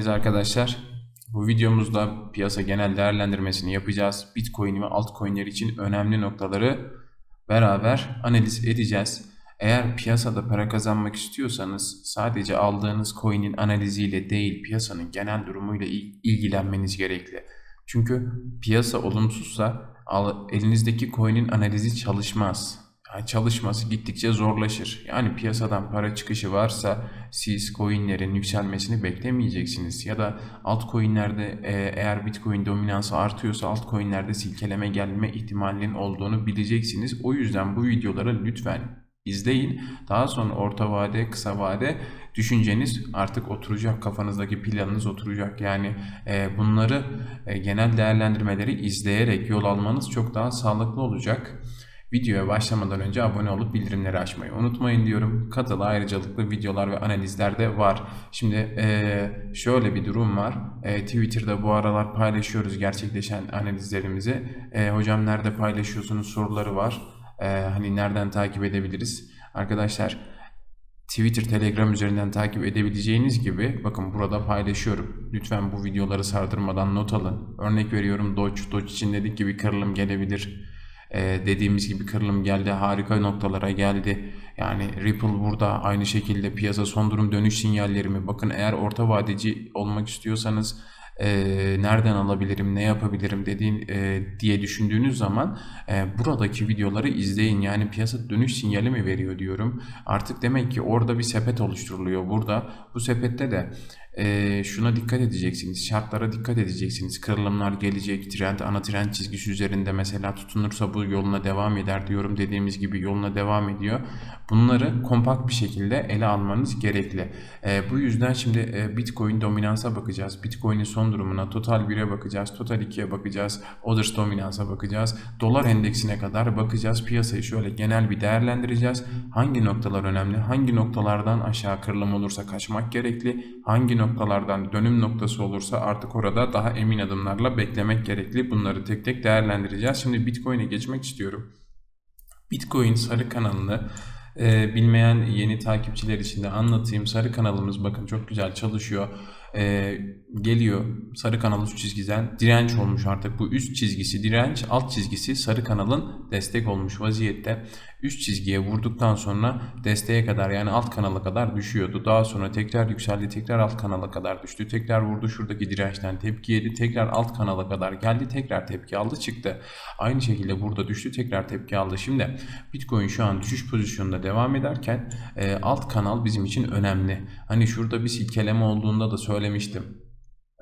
geldiniz arkadaşlar. Bu videomuzda piyasa genel değerlendirmesini yapacağız. Bitcoin ve altcoin'ler için önemli noktaları beraber analiz edeceğiz. Eğer piyasada para kazanmak istiyorsanız sadece aldığınız coin'in analiziyle değil piyasanın genel durumuyla il- ilgilenmeniz gerekli. Çünkü piyasa olumsuzsa elinizdeki coin'in analizi çalışmaz. Yani çalışması gittikçe zorlaşır. Yani piyasadan para çıkışı varsa siz coinlerin yükselmesini beklemeyeceksiniz. Ya da altcoinlerde e, eğer bitcoin dominansı artıyorsa altcoinlerde silkeleme gelme ihtimalinin olduğunu bileceksiniz. O yüzden bu videoları lütfen izleyin. Daha sonra orta vade, kısa vade düşünceniz artık oturacak. Kafanızdaki planınız oturacak. Yani e, bunları e, genel değerlendirmeleri izleyerek yol almanız çok daha sağlıklı olacak. Videoya başlamadan önce abone olup bildirimleri açmayı unutmayın diyorum. Katılı ayrıcalıklı videolar ve analizler de var. Şimdi eee, şöyle bir durum var. Eee, Twitter'da bu aralar paylaşıyoruz gerçekleşen analizlerimizi. Eee, hocam nerede paylaşıyorsunuz soruları var. Eee, hani nereden takip edebiliriz? Arkadaşlar Twitter, Telegram üzerinden takip edebileceğiniz gibi bakın burada paylaşıyorum. Lütfen bu videoları sardırmadan not alın. Örnek veriyorum Doge, Doge için dedik gibi kırılım gelebilir. Ee, dediğimiz gibi kırılım geldi. Harika noktalara geldi. Yani Ripple burada aynı şekilde piyasa son durum dönüş sinyallerimi bakın eğer orta vadeci olmak istiyorsanız e, nereden alabilirim, ne yapabilirim dediğin e, diye düşündüğünüz zaman e, buradaki videoları izleyin. Yani piyasa dönüş sinyali mi veriyor diyorum. Artık demek ki orada bir sepet oluşturuluyor burada. Bu sepette de e, şuna dikkat edeceksiniz. Şartlara dikkat edeceksiniz. Kırılımlar gelecek. Trend, ana trend çizgisi üzerinde mesela tutunursa bu yoluna devam eder diyorum. Dediğimiz gibi yoluna devam ediyor. Bunları kompakt bir şekilde ele almanız gerekli. E, bu yüzden şimdi e, Bitcoin dominansa bakacağız. Bitcoin'in son durumuna, Total 1'e bakacağız. Total 2'ye bakacağız. Others dominansa bakacağız. Dolar endeksine kadar bakacağız. Piyasayı şöyle genel bir değerlendireceğiz. Hangi noktalar önemli? Hangi noktalardan aşağı kırılım olursa kaçmak gerekli? Hangi noktalardan dönüm noktası olursa artık orada daha emin adımlarla beklemek gerekli. Bunları tek tek değerlendireceğiz. Şimdi Bitcoin'e geçmek istiyorum. Bitcoin sarı kanalını e, bilmeyen yeni takipçiler için de anlatayım. Sarı kanalımız bakın çok güzel çalışıyor. E, geliyor sarı kanal üst çizgiden direnç olmuş artık. Bu üst çizgisi direnç, alt çizgisi sarı kanalın destek olmuş vaziyette. Üst çizgiye vurduktan sonra desteğe kadar yani alt kanala kadar düşüyordu. Daha sonra tekrar yükseldi, tekrar alt kanala kadar düştü. Tekrar vurdu şuradaki dirençten tepki yedi. Tekrar alt kanala kadar geldi. Tekrar tepki aldı çıktı. Aynı şekilde burada düştü. Tekrar tepki aldı. Şimdi Bitcoin şu an düşüş pozisyonunda devam ederken e, alt kanal bizim için önemli. Hani şurada bir silkeleme olduğunda da söylemiştim.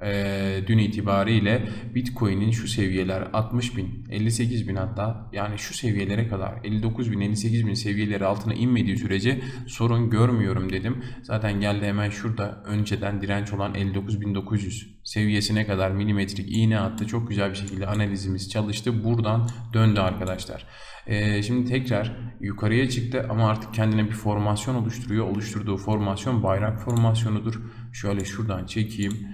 E, dün itibariyle Bitcoin'in şu seviyeler 60 bin, 58 bin hatta yani şu seviyelere kadar 59 bin, 58 bin seviyeleri altına inmediği sürece sorun görmüyorum dedim. Zaten geldi hemen şurada önceden direnç olan 59.900 seviyesine kadar milimetrik iğne attı. Çok güzel bir şekilde analizimiz çalıştı. Buradan döndü arkadaşlar. Ee, şimdi tekrar yukarıya çıktı ama artık kendine bir formasyon oluşturuyor. Oluşturduğu formasyon bayrak formasyonudur. Şöyle şuradan çekeyim.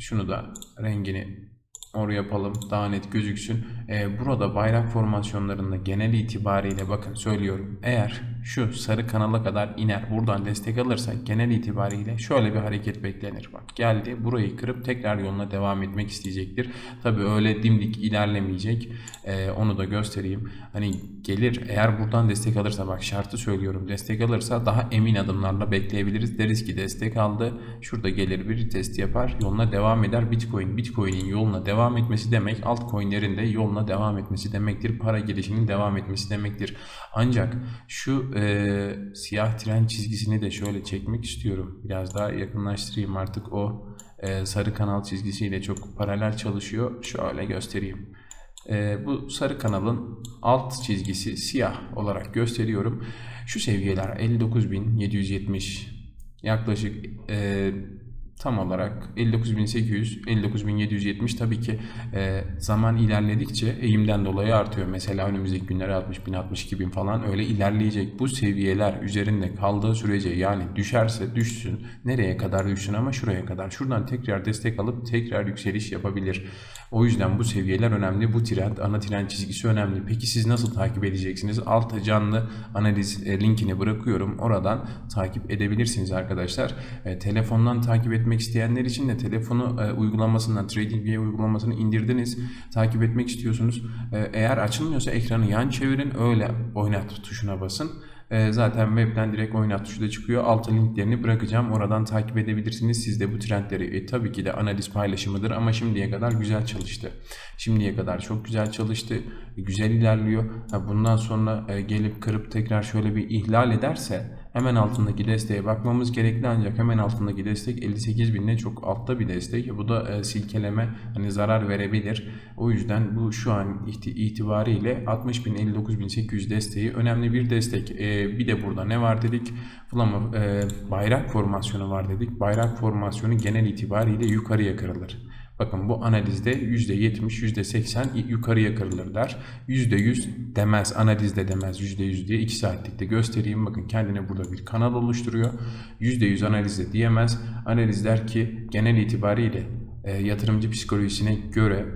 Şunu da rengini Oraya yapalım daha net gözüksün. Ee, burada bayrak formasyonlarında genel itibariyle bakın söylüyorum. Eğer şu sarı kanala kadar iner buradan destek alırsa genel itibariyle şöyle bir hareket beklenir. Bak geldi burayı kırıp tekrar yoluna devam etmek isteyecektir. Tabi öyle dimdik ilerlemeyecek. Ee, onu da göstereyim. Hani gelir eğer buradan destek alırsa bak şartı söylüyorum. Destek alırsa daha emin adımlarla bekleyebiliriz. Deriz ki destek aldı. Şurada gelir bir test yapar. Yoluna devam eder. Bitcoin Bitcoin'in yoluna devam etmesi demek altcoin'lerin de yoluna devam etmesi demektir. Para gelişinin devam etmesi demektir. Ancak şu e, siyah tren çizgisini de şöyle çekmek istiyorum. Biraz daha yakınlaştırayım artık o e, sarı kanal çizgisiyle çok paralel çalışıyor. Şöyle göstereyim. E, bu sarı kanalın alt çizgisi siyah olarak gösteriyorum. Şu seviyeler 59.770 yaklaşık e, tam olarak 59.800, 59.770 tabii ki e, zaman ilerledikçe eğimden dolayı artıyor. Mesela önümüzdeki günlere 60.000, 62.000 falan öyle ilerleyecek. Bu seviyeler üzerinde kaldığı sürece yani düşerse düşsün. Nereye kadar düşsün ama şuraya kadar. Şuradan tekrar destek alıp tekrar yükseliş yapabilir. O yüzden bu seviyeler önemli. Bu trend, ana trend çizgisi önemli. Peki siz nasıl takip edeceksiniz? Altta canlı analiz e, linkini bırakıyorum. Oradan takip edebilirsiniz arkadaşlar. E, telefondan takip etmek isteyenler için de telefonu e, uygulamasından TradingView uygulamasını indirdiniz. Takip etmek istiyorsunuz. E, eğer açılmıyorsa ekranı yan çevirin. Öyle oynat tuşuna basın. E, zaten webten direkt oynat tuşu da çıkıyor. Altta linklerini bırakacağım. Oradan takip edebilirsiniz. Siz de bu trendleri e, tabii ki de analiz paylaşımıdır ama şimdiye kadar güzel çalıştı. Şimdiye kadar çok güzel çalıştı. Güzel ilerliyor. Bundan sonra e, gelip kırıp tekrar şöyle bir ihlal ederse hemen altındaki desteğe bakmamız gerekli ancak hemen altındaki destek 58 binde çok altta bir destek. Bu da e, silkeleme hani zarar verebilir. O yüzden bu şu an itibariyle 60 bin 59 bin 800 desteği önemli bir destek. E, bir de burada ne var dedik? Flama, e, bayrak formasyonu var dedik. Bayrak formasyonu genel itibariyle yukarıya kırılır. Bakın bu analizde %70, %80 yukarıya kırılır der. %100 demez, analizde demez %100 diye 2 saatlikte göstereyim. Bakın kendine burada bir kanal oluşturuyor. %100 analizde diyemez. Analiz der ki genel itibariyle e, yatırımcı psikolojisine göre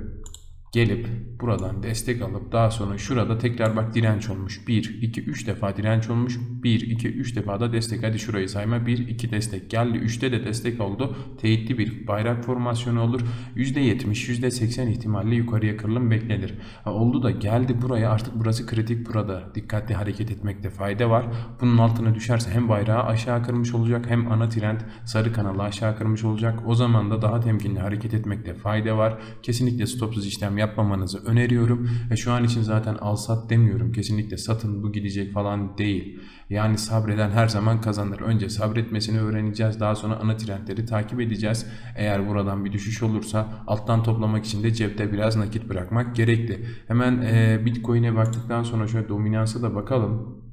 gelip buradan destek alıp daha sonra şurada tekrar bak direnç olmuş. 1, 2, 3 defa direnç olmuş. 1, 2, 3 defa da destek. Hadi şurayı sayma. 1, 2 destek geldi. 3'te de destek oldu. Teyitli bir bayrak formasyonu olur. %70, %80 ihtimalle yukarıya kırılım beklenir. Ha, oldu da geldi buraya artık burası kritik burada. Dikkatli hareket etmekte fayda var. Bunun altına düşerse hem bayrağı aşağı kırmış olacak hem ana trend sarı kanalı aşağı kırmış olacak. O zaman da daha temkinli hareket etmekte fayda var. Kesinlikle stopsuz işlem yapmamanızı öneriyorum. Ve şu an için zaten al sat demiyorum. Kesinlikle satın bu gidecek falan değil. Yani sabreden her zaman kazanır. Önce sabretmesini öğreneceğiz. Daha sonra ana trendleri takip edeceğiz. Eğer buradan bir düşüş olursa alttan toplamak için de cepte biraz nakit bırakmak gerekli. Hemen e, Bitcoin'e baktıktan sonra şöyle dominansa da bakalım.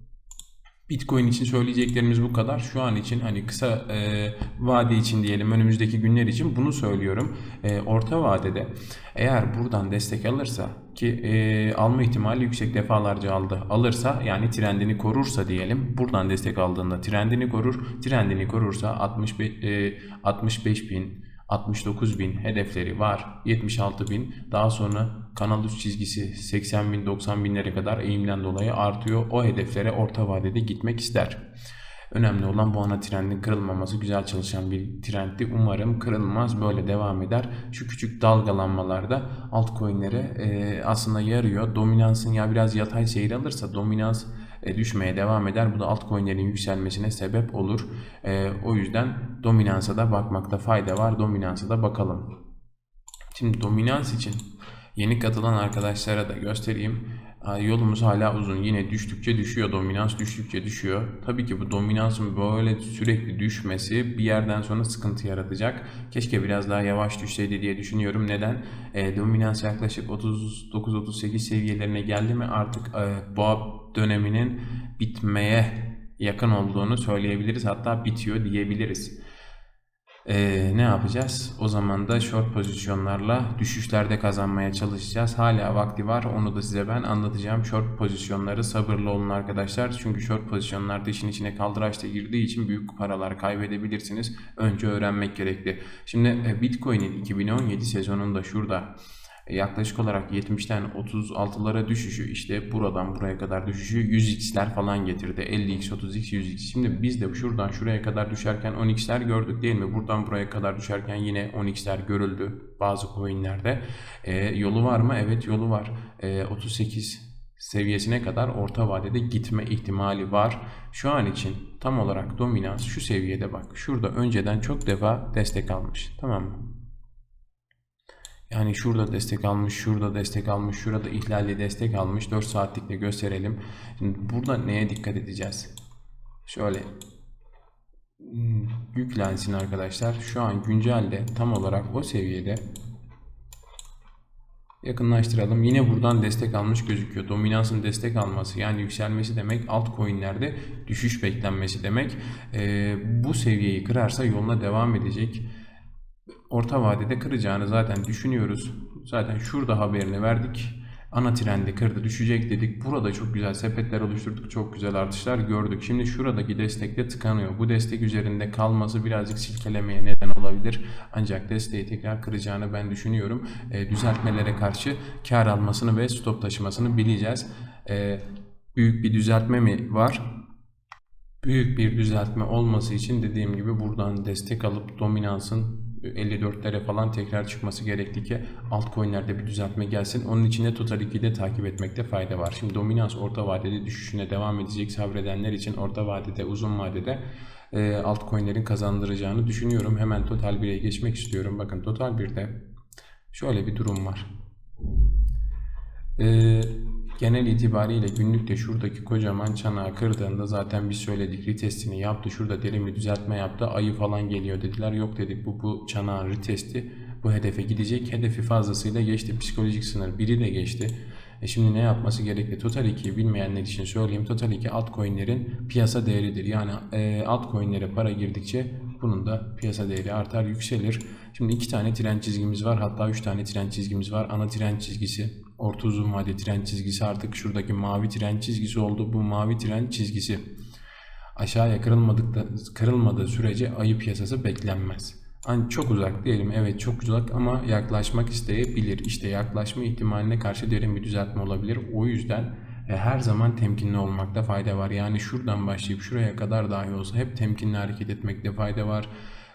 Bitcoin için söyleyeceklerimiz bu kadar. Şu an için hani kısa e, vade için diyelim önümüzdeki günler için bunu söylüyorum. E, orta vadede eğer buradan destek alırsa ki e, alma ihtimali yüksek defalarca aldı. Alırsa yani trendini korursa diyelim buradan destek aldığında trendini korur. Trendini korursa 65, e, 65 bin 69 bin hedefleri var. 76 bin. Daha sonra kanal üst çizgisi 80 bin 90 binlere kadar eğimden dolayı artıyor. O hedeflere orta vadede gitmek ister. Önemli olan bu ana trendin kırılmaması. Güzel çalışan bir trenddi. Umarım kırılmaz. Böyle devam eder. Şu küçük dalgalanmalarda altcoin'lere e, aslında yarıyor. Dominansın ya biraz yatay seyir alırsa dominans e, düşmeye devam eder. Bu da altcoin'lerin yükselmesine sebep olur. E, o yüzden dominansa da bakmakta fayda var. Dominansa da bakalım. Şimdi dominans için yeni katılan arkadaşlara da göstereyim. Aa, Yolumuz hala uzun. Yine düştükçe düşüyor. Dominans düştükçe düşüyor. Tabii ki bu dominansın böyle sürekli düşmesi bir yerden sonra sıkıntı yaratacak. Keşke biraz daha yavaş düşseydi diye düşünüyorum. Neden? E, dominans yaklaşık 39-38 seviyelerine geldi mi artık e, boğa döneminin bitmeye yakın olduğunu söyleyebiliriz. Hatta bitiyor diyebiliriz. Ee, ne yapacağız? O zaman da short pozisyonlarla düşüşlerde kazanmaya çalışacağız. Hala vakti var. Onu da size ben anlatacağım. Short pozisyonları sabırlı olun arkadaşlar. Çünkü short pozisyonlarda işin içine kaldıraçta girdiği için büyük paralar kaybedebilirsiniz. Önce öğrenmek gerekli. Şimdi e, Bitcoin'in 2017 sezonunda şurada yaklaşık olarak 70'ten 36'lara düşüşü işte buradan buraya kadar düşüşü 100x'ler falan getirdi. 50x, 30x, 100x. Şimdi biz de şuradan şuraya kadar düşerken 10x'ler gördük değil mi? Buradan buraya kadar düşerken yine 10x'ler görüldü bazı coinlerde. E, yolu var mı? Evet yolu var. E, 38 seviyesine kadar orta vadede gitme ihtimali var. Şu an için tam olarak dominans şu seviyede bak. Şurada önceden çok defa destek almış. Tamam mı? Yani şurada destek almış, şurada destek almış, şurada ihlalli destek almış. 4 saatlikle gösterelim. Şimdi burada neye dikkat edeceğiz? Şöyle hmm, yüklensin arkadaşlar. Şu an güncelde tam olarak o seviyede yakınlaştıralım. Yine buradan destek almış gözüküyor. Dominansın destek alması yani yükselmesi demek altcoin'lerde düşüş beklenmesi demek. Ee, bu seviyeyi kırarsa yoluna devam edecek. Orta vadede kıracağını zaten düşünüyoruz. Zaten şurada haberini verdik. Ana trendi kırdı düşecek dedik. Burada çok güzel sepetler oluşturduk. Çok güzel artışlar gördük. Şimdi şuradaki destekte tıkanıyor. Bu destek üzerinde kalması birazcık silkelemeye neden olabilir. Ancak desteği tekrar kıracağını ben düşünüyorum. E, düzeltmelere karşı kar almasını ve stop taşımasını bileceğiz. E, büyük bir düzeltme mi var? Büyük bir düzeltme olması için dediğim gibi buradan destek alıp dominansın 54'lere falan tekrar çıkması gerekti ki altcoin'lerde bir düzeltme gelsin. Onun için de Total 2'de takip etmekte fayda var. Şimdi dominans orta vadede düşüşüne devam edecek sabredenler için orta vadede uzun vadede e, altcoin'lerin kazandıracağını düşünüyorum. Hemen Total 1'e geçmek istiyorum. Bakın Total 1'de şöyle bir durum var. Ee, genel itibariyle günlükte şuradaki kocaman çanağı kırdığında zaten biz söyledik retestini yaptı. Şurada derin bir düzeltme yaptı. Ayı falan geliyor dediler. Yok dedik bu bu çanağın retesti. Bu hedefe gidecek. Hedefi fazlasıyla geçti. Psikolojik sınır biri de geçti. E şimdi ne yapması gerekli? Total 2'yi bilmeyenler için söyleyeyim. Total 2 altcoin'lerin piyasa değeridir. Yani e, altcoin'lere para girdikçe bunun da piyasa değeri artar, yükselir. Şimdi iki tane tren çizgimiz var. Hatta üç tane tren çizgimiz var. Ana tren çizgisi, orta uzun vade tren çizgisi artık şuradaki mavi tren çizgisi oldu. Bu mavi tren çizgisi aşağıya kırılmadıkta, kırılmadığı sürece ayı piyasası beklenmez. Hani çok uzak diyelim evet çok uzak ama yaklaşmak isteyebilir. İşte yaklaşma ihtimaline karşı derin bir düzeltme olabilir. O yüzden e, her zaman temkinli olmakta fayda var. Yani şuradan başlayıp şuraya kadar dahi olsa hep temkinli hareket etmekte fayda var.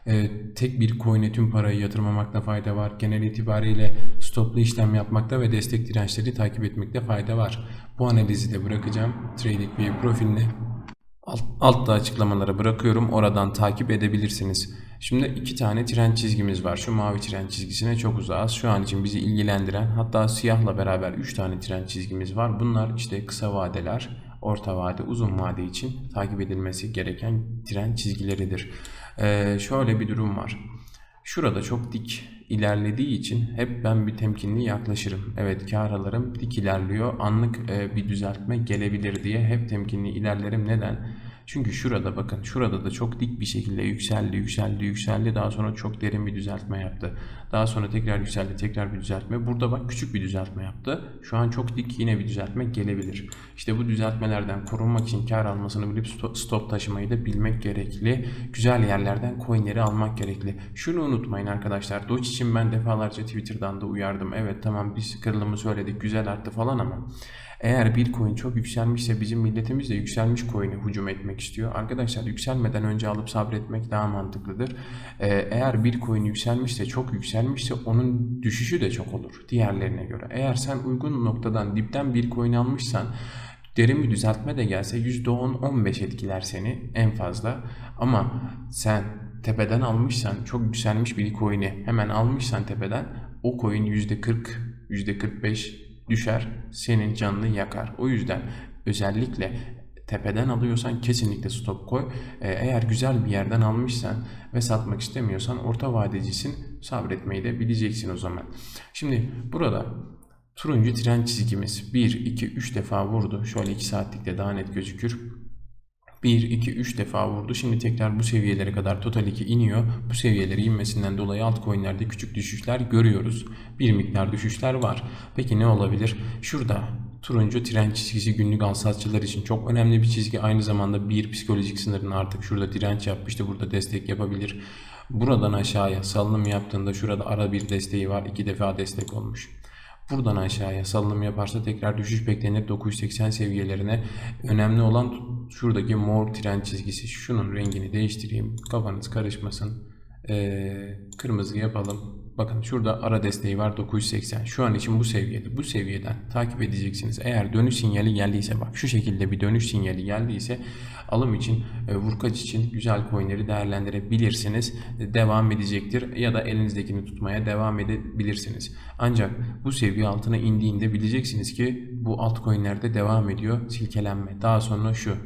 E, tek bir coin'e tüm parayı yatırmamakta fayda var. Genel itibariyle stoplu işlem yapmakta ve destek dirençleri takip etmekte fayda var. Bu analizi de bırakacağım. TradingView profiline Alt, altta açıklamalara bırakıyorum. Oradan takip edebilirsiniz. Şimdi iki tane tren çizgimiz var. Şu mavi tren çizgisine çok uzağız. Şu an için bizi ilgilendiren hatta siyahla beraber 3 tane tren çizgimiz var. Bunlar işte kısa vadeler, orta vade, uzun vade için takip edilmesi gereken tren çizgileridir. Ee, şöyle bir durum var. Şurada çok dik ilerlediği için hep ben bir temkinli yaklaşırım. Evet kar dik ilerliyor. Anlık e, bir düzeltme gelebilir diye hep temkinli ilerlerim. Neden? Çünkü şurada bakın şurada da çok dik bir şekilde yükseldi yükseldi yükseldi daha sonra çok derin bir düzeltme yaptı. Daha sonra tekrar yükseldi tekrar bir düzeltme. Burada bak küçük bir düzeltme yaptı. Şu an çok dik yine bir düzeltme gelebilir. İşte bu düzeltmelerden korunmak için kar almasını bilip stop taşımayı da bilmek gerekli. Güzel yerlerden coinleri almak gerekli. Şunu unutmayın arkadaşlar. Doge için ben defalarca Twitter'dan da uyardım. Evet tamam biz kırılımı söyledik güzel arttı falan ama eğer bir coin çok yükselmişse bizim milletimiz de yükselmiş coin'e hücum etmek istiyor. Arkadaşlar yükselmeden önce alıp sabretmek daha mantıklıdır. Ee, eğer bir coin yükselmişse çok yükselmişse onun düşüşü de çok olur diğerlerine göre. Eğer sen uygun noktadan dipten bir coin almışsan derin bir düzeltme de gelse %10-15 etkiler seni en fazla. Ama sen tepeden almışsan çok yükselmiş bir coin'i hemen almışsan tepeden o coin %40, %45 düşer, senin canını yakar. O yüzden özellikle tepeden alıyorsan kesinlikle stop koy. Ee, eğer güzel bir yerden almışsan ve satmak istemiyorsan orta vadecisin sabretmeyi de bileceksin o zaman. Şimdi burada turuncu tren çizgimiz 1, 2, 3 defa vurdu. Şöyle 2 saatlikte daha net gözükür. 1, 2, 3 defa vurdu. Şimdi tekrar bu seviyelere kadar total 2 iniyor. Bu seviyeleri inmesinden dolayı altcoin'lerde küçük düşüşler görüyoruz. Bir miktar düşüşler var. Peki ne olabilir? Şurada turuncu tren çizgisi günlük alsatçılar için çok önemli bir çizgi. Aynı zamanda bir psikolojik sınırını artık şurada direnç yapmıştı. Burada destek yapabilir. Buradan aşağıya salınım yaptığında şurada ara bir desteği var. iki defa destek olmuş. Buradan aşağıya salınım yaparsa tekrar düşüş beklenir 980 seviyelerine. Önemli olan şuradaki mor tren çizgisi. Şunun rengini değiştireyim. Kafanız karışmasın. Ee, kırmızı yapalım. Bakın şurada ara desteği var 980. Şu an için bu seviyede. Bu seviyeden takip edeceksiniz. Eğer dönüş sinyali geldiyse bak şu şekilde bir dönüş sinyali geldiyse alım için e, vurkaç için güzel coinleri değerlendirebilirsiniz. Devam edecektir ya da elinizdekini tutmaya devam edebilirsiniz. Ancak bu seviye altına indiğinde bileceksiniz ki bu altcoinlerde devam ediyor silkelenme. Daha sonra şu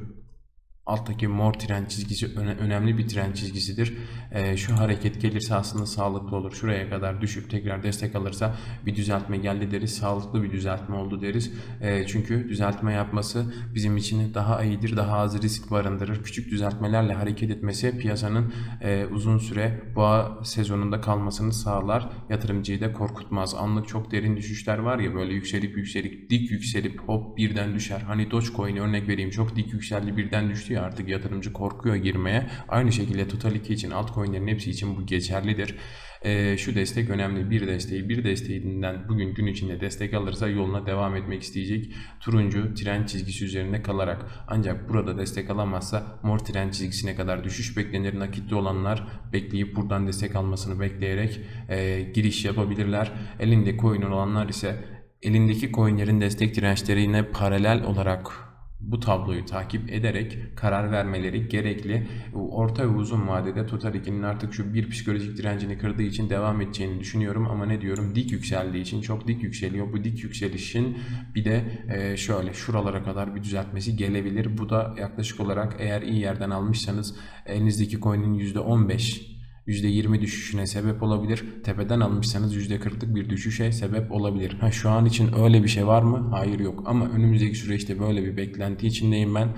alttaki mor tren çizgisi öne- önemli bir tren çizgisidir. Ee, şu hareket gelirse aslında sağlıklı olur. Şuraya kadar düşüp tekrar destek alırsa bir düzeltme geldi deriz. Sağlıklı bir düzeltme oldu deriz. Ee, çünkü düzeltme yapması bizim için daha iyidir, daha az risk barındırır. Küçük düzeltmelerle hareket etmesi piyasanın e, uzun süre boğa sezonunda kalmasını sağlar. Yatırımcıyı da korkutmaz. Anlık çok derin düşüşler var ya böyle yükselip yükselip dik yükselip hop birden düşer. Hani Dogecoin'e örnek vereyim çok dik yükseldi birden düştü ya artık yatırımcı korkuyor girmeye. Aynı şekilde Total 2 için altcoin'lerin hepsi için bu geçerlidir. Ee, şu destek önemli. Bir desteği bir desteğinden bugün gün içinde destek alırsa yoluna devam etmek isteyecek. Turuncu tren çizgisi üzerinde kalarak ancak burada destek alamazsa mor tren çizgisine kadar düşüş beklenir. Nakitli olanlar bekleyip buradan destek almasını bekleyerek e, giriş yapabilirler. Elinde coin olanlar ise elindeki coinlerin destek dirençlerine paralel olarak bu tabloyu takip ederek karar vermeleri gerekli. Orta ve uzun vadede Total 2'nin artık şu bir psikolojik direncini kırdığı için devam edeceğini düşünüyorum ama ne diyorum dik yükseldiği için çok dik yükseliyor. Bu dik yükselişin bir de e, şöyle şuralara kadar bir düzeltmesi gelebilir. Bu da yaklaşık olarak eğer iyi yerden almışsanız elinizdeki coin'in %15 %20 düşüşüne sebep olabilir. Tepeden almışsanız %40'lık bir düşüşe sebep olabilir. Ha, şu an için öyle bir şey var mı? Hayır yok. Ama önümüzdeki süreçte böyle bir beklenti içindeyim ben.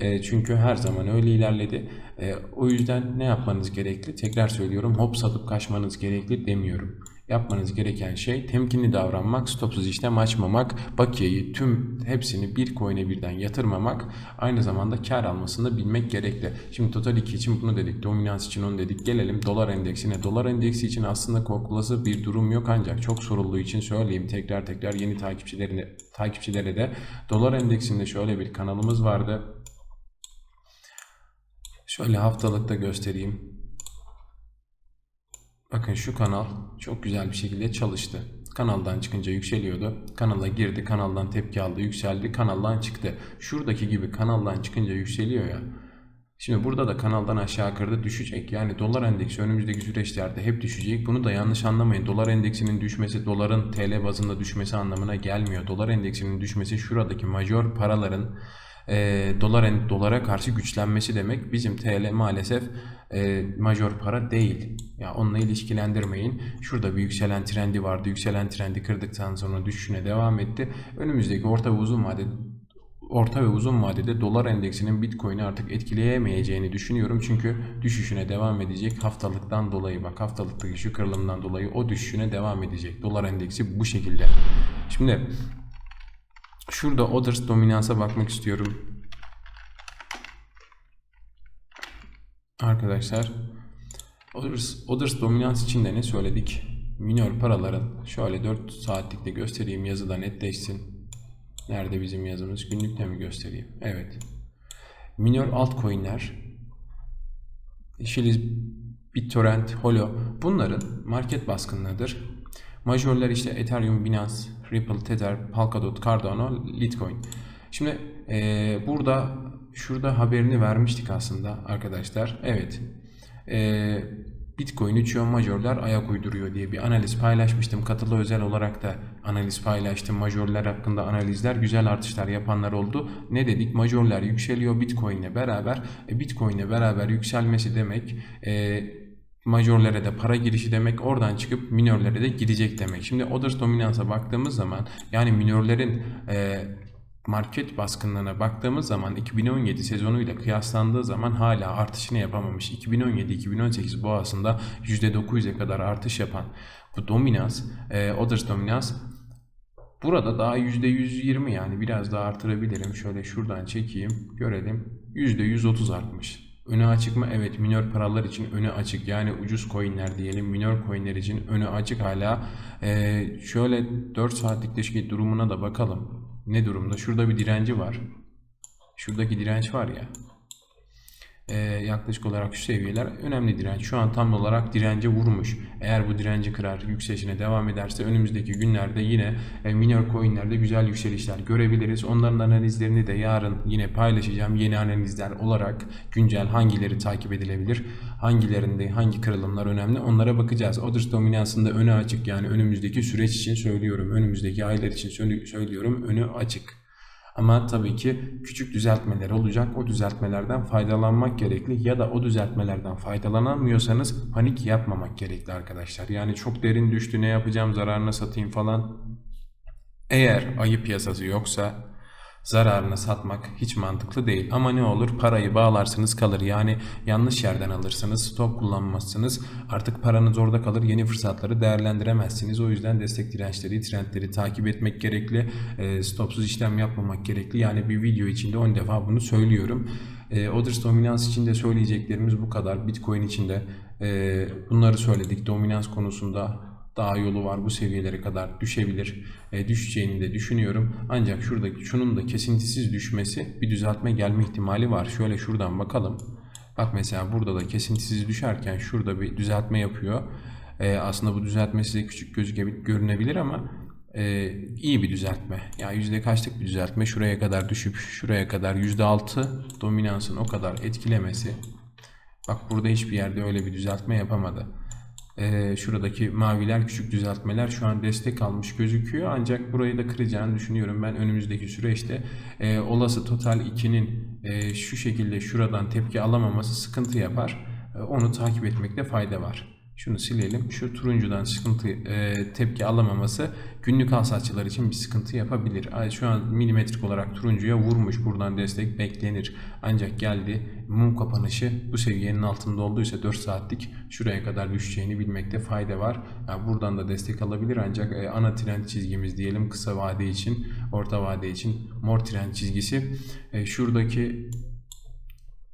E, çünkü her zaman öyle ilerledi. E, o yüzden ne yapmanız gerekli? Tekrar söylüyorum hop satıp kaçmanız gerekli demiyorum. Yapmanız gereken şey temkinli davranmak, stopsuz işlem açmamak, bakiyeyi tüm hepsini bir coin'e birden yatırmamak, aynı zamanda kar almasını da bilmek gerekli. Şimdi Total 2 için bunu dedik, dominans için onu dedik. Gelelim dolar endeksine. Dolar endeksi için aslında korkulası bir durum yok ancak çok sorulduğu için söyleyeyim tekrar tekrar yeni takipçilerine takipçilere de dolar endeksinde şöyle bir kanalımız vardı. Şöyle haftalıkta göstereyim. Bakın şu kanal çok güzel bir şekilde çalıştı. Kanaldan çıkınca yükseliyordu. Kanala girdi, kanaldan tepki aldı, yükseldi, kanaldan çıktı. Şuradaki gibi kanaldan çıkınca yükseliyor ya. Şimdi burada da kanaldan aşağı kırdı düşecek. Yani dolar endeksi önümüzdeki süreçlerde hep düşecek. Bunu da yanlış anlamayın. Dolar endeksinin düşmesi doların TL bazında düşmesi anlamına gelmiyor. Dolar endeksinin düşmesi şuradaki major paraların e, dolar en, dolara karşı güçlenmesi demek. Bizim TL maalesef e, major para değil. Ya onunla ilişkilendirmeyin. Şurada bir yükselen trendi vardı. Yükselen trendi kırdıktan sonra düşüşüne devam etti. Önümüzdeki orta ve uzun vadede orta ve uzun vadede dolar endeksinin Bitcoin'i artık etkileyemeyeceğini düşünüyorum. Çünkü düşüşüne devam edecek haftalıktan dolayı bak haftalıktaki şu kırılımdan dolayı o düşüşüne devam edecek. Dolar endeksi bu şekilde. Şimdi şurada Others dominansa bakmak istiyorum. Arkadaşlar Others, Others dominans için de ne söyledik? Minor paraların şöyle 4 saatlikte göstereyim yazıda netleşsin. Nerede bizim yazımız? Günlükte mi göstereyim? Evet. Minor altcoin'ler Şiliz, BitTorrent, Holo bunların market baskınlığıdır. Majorlar işte Ethereum, Binance, Ripple, Tether, Polkadot, Cardano, Litecoin. Şimdi eee, burada şurada haberini vermiştik aslında arkadaşlar. Evet. Eee Bitcoin uçuyor, majorlar ayak uyduruyor diye bir analiz paylaşmıştım. Katılı özel olarak da analiz paylaştım. Majorlar hakkında analizler, güzel artışlar yapanlar oldu. Ne dedik? Majorlar yükseliyor Bitcoin'le beraber. E, Bitcoin'le beraber yükselmesi demek e, majorlere de para girişi demek. Oradan çıkıp minörlere de girecek demek. Şimdi Others Dominans'a baktığımız zaman yani minörlerin e, market baskınlığına baktığımız zaman 2017 sezonuyla kıyaslandığı zaman hala artışını yapamamış. 2017-2018 boğasında %900'e kadar artış yapan bu dominans, e, Others dominans burada daha %120 yani biraz daha artırabilirim. Şöyle şuradan çekeyim görelim. %130 artmış. Önü açık mı? Evet minor paralar için önü açık. Yani ucuz coinler diyelim minor coinler için önü açık hala. Ee, şöyle 4 saatlik durumuna da bakalım. Ne durumda? Şurada bir direnci var. Şuradaki direnç var ya. Ee, yaklaşık olarak şu seviyeler önemli direnç. Şu an tam olarak dirence vurmuş. Eğer bu direnci kırar yükselişine devam ederse önümüzdeki günlerde yine e, minor coinlerde güzel yükselişler görebiliriz. Onların analizlerini de yarın yine paylaşacağım. Yeni analizler olarak güncel hangileri takip edilebilir, hangilerinde hangi kırılımlar önemli onlara bakacağız. Others dominansında önü açık yani önümüzdeki süreç için söylüyorum. Önümüzdeki aylar için söylüyorum önü açık. Ama tabii ki küçük düzeltmeler olacak. O düzeltmelerden faydalanmak gerekli ya da o düzeltmelerden faydalanamıyorsanız panik yapmamak gerekli arkadaşlar. Yani çok derin düştü ne yapacağım zararına satayım falan. Eğer ayı piyasası yoksa zararına satmak hiç mantıklı değil. Ama ne olur parayı bağlarsınız kalır. Yani yanlış yerden alırsınız, stop kullanmazsınız. Artık paranız orada kalır. Yeni fırsatları değerlendiremezsiniz. O yüzden destek dirençleri, trendleri takip etmek gerekli. E, stopsuz işlem yapmamak gerekli. Yani bir video içinde 10 defa bunu söylüyorum. E, Others dominans için de söyleyeceklerimiz bu kadar. Bitcoin için de e, bunları söyledik. Dominans konusunda daha yolu var bu seviyelere kadar düşebilir. E, düşeceğini de düşünüyorum. Ancak şuradaki şunun da kesintisiz düşmesi bir düzeltme gelme ihtimali var. Şöyle şuradan bakalım. Bak mesela burada da kesintisiz düşerken şurada bir düzeltme yapıyor. E, aslında bu düzeltme size küçük gözükebilir, görünebilir ama e, iyi bir düzeltme. Yani yüzde kaçlık bir düzeltme şuraya kadar düşüp şuraya kadar yüzde altı dominansın o kadar etkilemesi. Bak burada hiçbir yerde öyle bir düzeltme yapamadı. Ee, şuradaki maviler küçük düzeltmeler şu an destek almış gözüküyor. Ancak burayı da kıracağını düşünüyorum ben önümüzdeki süreçte. Ee, olası total 2'nin e, şu şekilde şuradan tepki alamaması sıkıntı yapar. Ee, onu takip etmekte fayda var. Şunu silelim. Şu turuncudan sıkıntı e, tepki alamaması günlük al satçılar için bir sıkıntı yapabilir. Şu an milimetrik olarak turuncuya vurmuş. Buradan destek beklenir. Ancak geldi mum kapanışı bu seviyenin altında olduysa 4 saatlik şuraya kadar düşeceğini bilmekte fayda var. Yani buradan da destek alabilir ancak e, ana trend çizgimiz diyelim kısa vade için, orta vade için mor trend çizgisi. E, şuradaki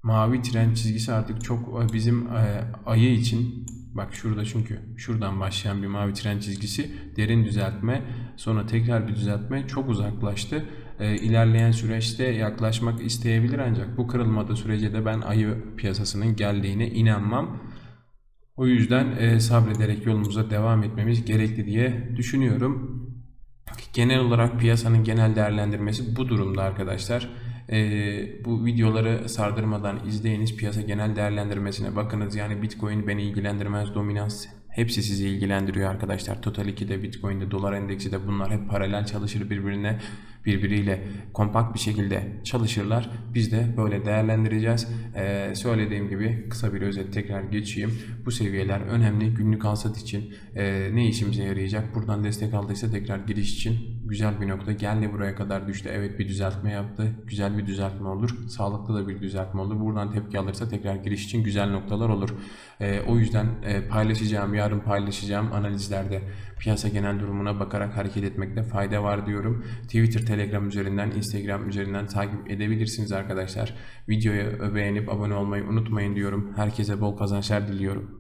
mavi trend çizgisi artık çok e, bizim e, ayı için bak şurada çünkü şuradan başlayan bir mavi trend çizgisi derin düzeltme sonra tekrar bir düzeltme çok uzaklaştı. E, ilerleyen süreçte yaklaşmak isteyebilir ancak bu kırılmada sürece de ben ayı piyasasının geldiğine inanmam. O yüzden e, sabrederek yolumuza devam etmemiz gerekli diye düşünüyorum. Genel olarak piyasanın genel değerlendirmesi bu durumda arkadaşlar. Ee, bu videoları sardırmadan izleyiniz. Piyasa genel değerlendirmesine bakınız. Yani Bitcoin beni ilgilendirmez. Dominans hepsi sizi ilgilendiriyor arkadaşlar. Total 2'de Bitcoin'de dolar endeksi de bunlar hep paralel çalışır birbirine birbiriyle kompakt bir şekilde çalışırlar. Biz de böyle değerlendireceğiz. Ee, söylediğim gibi kısa bir özet tekrar geçeyim. Bu seviyeler önemli. Günlük alsat için e, ne işimize yarayacak? Buradan destek aldıysa tekrar giriş için güzel bir nokta. Geldi buraya kadar düştü. Evet bir düzeltme yaptı. Güzel bir düzeltme olur. Sağlıklı da bir düzeltme olur. Buradan tepki alırsa tekrar giriş için güzel noktalar olur. Ee, o yüzden e, paylaşacağım, yarın paylaşacağım analizlerde piyasa genel durumuna bakarak hareket etmekte fayda var diyorum. Twitter, Telegram üzerinden, Instagram üzerinden takip edebilirsiniz arkadaşlar. Videoyu beğenip abone olmayı unutmayın diyorum. Herkese bol kazançlar diliyorum.